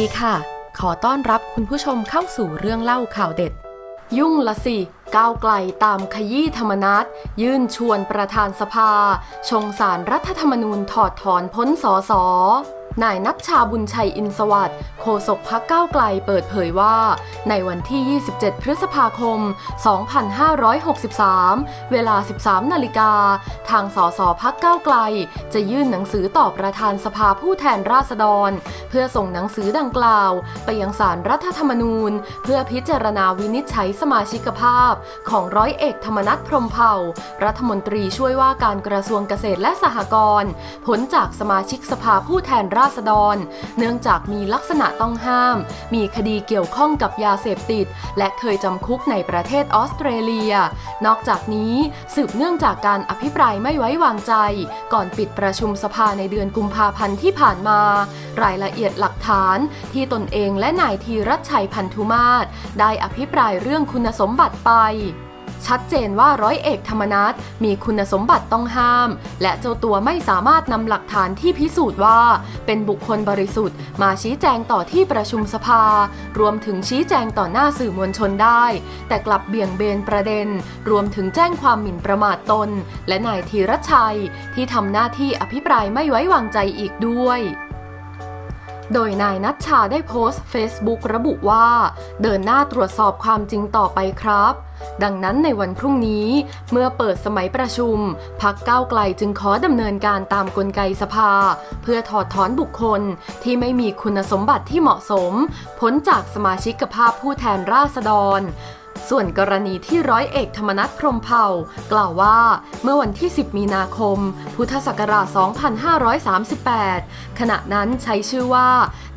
ดีค่ะ ขอต้อนรับคุณผู้ชมเข้าสู่เรื่องเล่าข่าวเด็ด ยุ่งละสิ ก้าวไกลตามขยี้ธรรมนัตยื่นชวนประธานสภา ชงสารรัฐธรรมนูญถอดถอนพ้นสอสอ นายนัชชาบุญชัยอินสวัสด์โฆษกพักก้าวไกลเปิดเผยว่า ในวันที่ 27 พฤษภาคม 2563 เวลา 13 นาฬิกา ทางสสพักก้าวไกล จะยื่นหนังสือต่อประธานสภาผู้แทนราษฎร เพื่อส่งหนังสือดังกล่าว ไปยังสารรัฐธรรมนูญ เพื่อพิจารณาวินิจฉัยสมาชิกภาพ ของร้อยเอกธรรมนัฐพรมเผ่า รัฐมนตรีช่วยว่าการกระทรวงเกษตรและสหกรณ์ผลจากสมาชิกสภาผู้แทนราษฎร เนื่องจากมีลักษณะต้องห้าม มีคดีเกี่ยวข้องกับยาเสพติด และเคยจำคุกในประเทศออสเตรเลีย นอกจากนี้สืบเนื่องจากการอภิปรายไม่ไว้วางใจ ก่อนปิดประชุมสภาในเดือนกุมภาพันธ์ที่ผ่านมา รายละเอียดหลักฐานที่ตนเองและนายธีรัชชัยพันธุมาศได้อภิปรายเรื่องคุณสมบัติไป ชัดเจนว่าร้อยเอกธรรมนัฐมีคุณสมบัติต้องห้าม และเจ้าตัวไม่สามารถนำหลักฐานที่พิสูจน์ว่า เป็นบุคคลบริสุทธิ์ มาชี้แจงต่อที่ประชุมสภา รวมถึงชี้แจงต่อหน้าสื่อมวลชนได้ แต่กลับเบี่ยงเบนประเด็น รวมถึงแจ้งความหมิ่นประมาทตน และนายธีรชัย ที่ทำหน้าที่อภิปรายไม่ไว้วางใจอีกด้วย โดยนายนัชชาได้โพสต์ Facebook ระบุว่า เดินหน้าตรวจสอบความจริงต่อไปครับ ดังนั้นในวันพรุ่งนี้ เมื่อเปิดสมัยประชุม พักก้าวไกลจึงขอดำเนินการตามกลไกสภา เพื่อถอดถอนบุคคลที่ไม่มีคุณสมบัติที่เหมาะสม พ้นจากสมาชิกภาพผู้แทนราษฎร ส่วนกรณีที่ร้อยเอกธรรมนัฐพรมเผ่า กล่าวว่า เมื่อวันที่ 10 มีนาคม พุทธศักราช 2538 ขณะนั้นใช้ชื่อว่า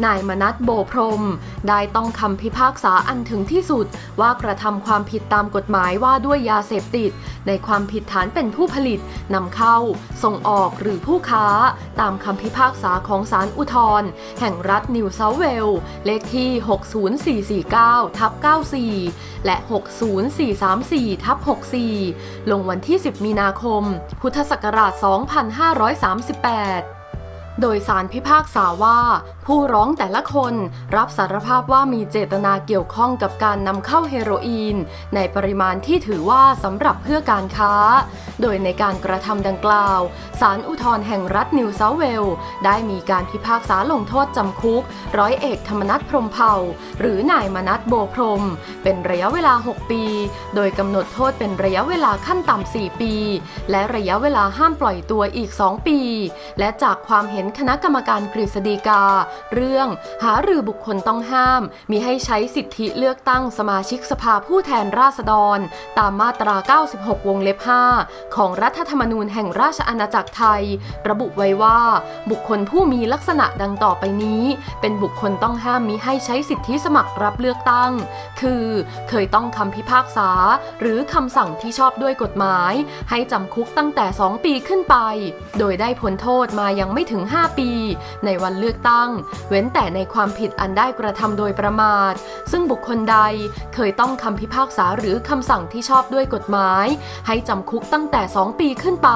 นายมนัทโบพรม ได้ต้องคำพิพากษาอันถึงที่สุด ว่ากระทำความผิดตามกฎหมายว่าด้วยยาเสพติด ในความผิดฐานเป็นผู้ผลิตนำเข้า ส่งออกหรือผู้ค้า ตามคำพิพากษาของศาลอุทธรณ์แห่งรัฐนิวเซาท์เวลส์เลขที่ 60449ทับ94 และ 6 60434ทับ64 ลงวันที่ 10 มีนาคม พุทธศักราช 2538 โดยสารพิพากษาว่า ผู้ร้องแต่ละคนรับสารภาพว่ามีเจตนาเกี่ยวข้องกับการนำเข้าเฮโรอีน ในปริมาณที่ถือว่าสำหรับเพื่อการค้า โดยในการกระทำดังกล่าวศาลอุทธรณ์แห่งรัฐนิวเซาเวลส์ได้มีการพิพากษาลงโทษจำคุก ร้อยเอกธรรมนัฐพรมเผ่า หรือนายมนัฐโบพรม เป็นระยะเวลา 6 ปี โดยกำหนดโทษเป็นระยะเวลาขั้นต่ำ4ปี และระยะเวลาห้ามปล่อยตัวอีก 2 ปี และจากความเห็นคณะกรรมการกฤษฎีกา เรื่องหารือบุคคลต้องห้าม มีให้ใช้สิทธิเลือกตั้งสมาชิกสภาผู้แทนราษฎร ตามมาตรา 96 วงเล็บ 5 ของรัฐธรรมนูญแห่งราชอาณาจักรไทย ระบุไว้ว่า บุคคลผู้มีลักษณะดังต่อไปนี้ เป็นบุคคลต้องห้ามมิให้ใช้สิทธิสมัครรับเลือกตั้ง คือเคยต้องคำพิพากษา หรือคำสั่งที่ชอบด้วยกฎหมาย ให้จำคุกตั้งแต่ 2 ปีขึ้นไป โดยได้ผลโทษมายังไม่ถึง5 ปี ในวันเลือกตั้ง เว้นแต่ในความผิดอันได้กระทำโดยประมาท ซึ่งบุคคลใดเคยต้องคำพิพากษาหรือคำสั่งที่ชอบด้วยกฎหมาย ให้จำคุกตั้งแต่ 2 ปีขึ้นไป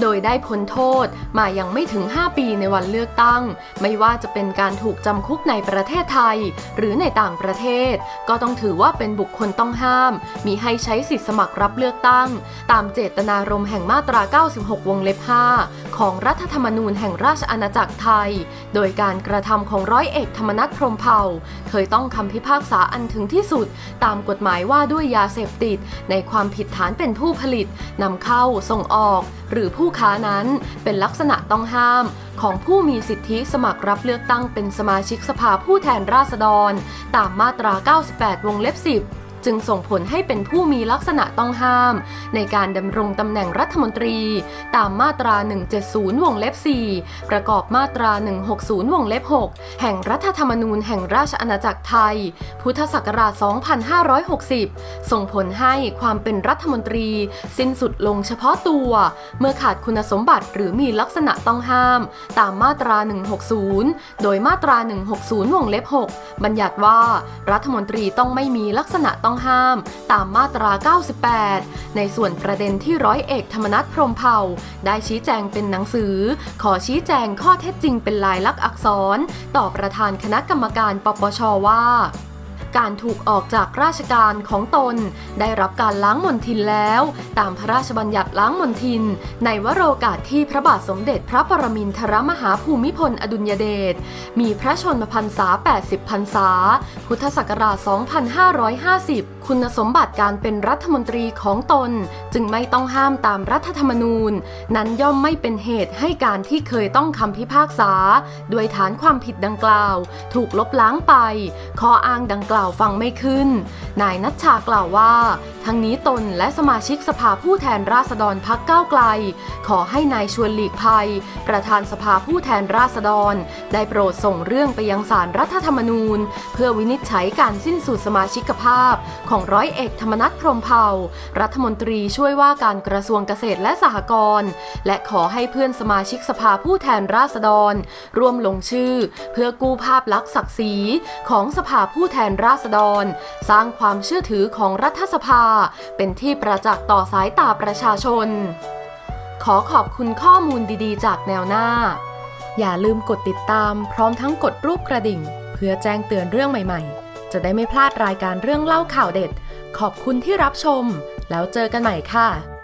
โดยได้พ้นโทษมายังไม่ถึง 5 ปีในวันเลือกตั้ง ไม่ว่าจะเป็นการถูกจำคุกในประเทศไทย หรือในต่างประเทศ ก็ต้องถือว่าเป็นบุคคลต้องห้าม มีให้ใช้สิทธิสมัครรับเลือกตั้ง ตามเจตนารมณ์แห่งมาตรา 96 วงเล็บ 5 ของรัฐธรรมนูญแห่งราชอาณาจักรไทย โดยการกระทำของร้อยเอกธรรมนัฐพรมเผ่า เคยต้องคำพิพากษาอันถึงที่สุด ตามกฎหมายว่าด้วยยาเสพติด ในความผิดฐานเป็นผู้ผลิตนำเข้าส่งออก หรือผู้ค้านั้นเป็นลักษณะต้องห้ามของผู้มีสิทธิสมัครรับเลือกตั้งเป็นสมาชิกสภาผู้แทนราษฎร ตามมาตรา 98 วงเล็บ 10 จึงส่งผลให้เป็นผู้มีลักษณะต้องห้าม ในการดำรงตำแหน่งรัฐมนตรี ตามมาตรา 170 วงเล็บ 4 ประกอบมาตรา 160 วงเล็บ 6 แห่งรัฐธรรมนูญแห่งราชอาณาจักรไทย พุทธศักราช 2560 ส่งผลให้ความเป็นรัฐมนตรี สิ้นสุดลงเฉพาะตัว เมื่อขาดคุณสมบัติหรือมีลักษณะต้องห้าม ตามมาตรา 160 โดยมาตรา 160 วงเล็บ 6 บัญญัติว่า รัฐมนตรีต้องไม่มีลักษณะต้องต้องห้ามตามมาตรา 98 ในส่วนประเด็นที่ร้อยเอกธรรมนัฐพรมเผ่า ได้ชี้แจงเป็นหนังสือ ขอชี้แจงข้อเท็จจริงเป็นลายลักษณ์อักษร ต่อประธานคณะกรรมการปปชว่า การถูกออกจากราชการของตน ได้รับการล้างมนทินแล้ว ตามพระราชบัญญัติล้างมนทิน ในวโรกาสที่พระบาทสมเด็จพระปรมินทรมหาภูมิพลอดุลยเดชมีพระชนมพรรษา 80 พรรษา พุทธศักราช 2550 คุณสมบัติการเป็นรัฐมนตรีของตน จึงไม่ต้องห้ามตามรัฐธรรมนูญ นั้นย่อมไม่เป็นเหตุให้การที่เคยต้องคำพิพากษา ด้วยฐานความผิดดังกล่าว ถูกลบล้างไป ข้ออ้างดังกล่าวฟังไม่ขึ้น นายนัชชากล่าวว่า ทั้งนี้ตนและสมาชิกสภาผู้แทนราษฎรพักก้าวไกล ขอให้นายชวนหลีกภัย ประธานสภาผู้แทนราษฎร ได้โปรดส่งเรื่องไปยังสารรัฐธรรมนูญ เพื่อวินิจฉัยการสิ้นสุดสมาชิกภาพ ของร้อยเอกธรรมนัฐพรหมเผ่า รัฐมนตรีช่วยว่าการกระทรวงเกษตรและสหกรณ์และขอให้เพื่อนสมาชิกสภาผู้แทนราษฎร ร่วมลงชื่อ เพื่อกู้ภาพลักษณ์ศักดิ์ศรีของสภาผู้แทนราราษฎร สร้างความเชื่อถือของรัฐสภา เป็นที่ประจักษ์ต่อสายตาประชาชน ขอขอบคุณข้อมูลดีๆ จากแนวหน้า อย่าลืมกดติดตามพร้อมทั้งกดรูปกระดิ่ง เพื่อแจ้งเตือนเรื่องใหม่ๆ จะได้ไม่พลาดรายการเรื่องเล่าข่าวเด็ด ขอบคุณที่รับชม แล้วเจอกันใหม่ค่ะ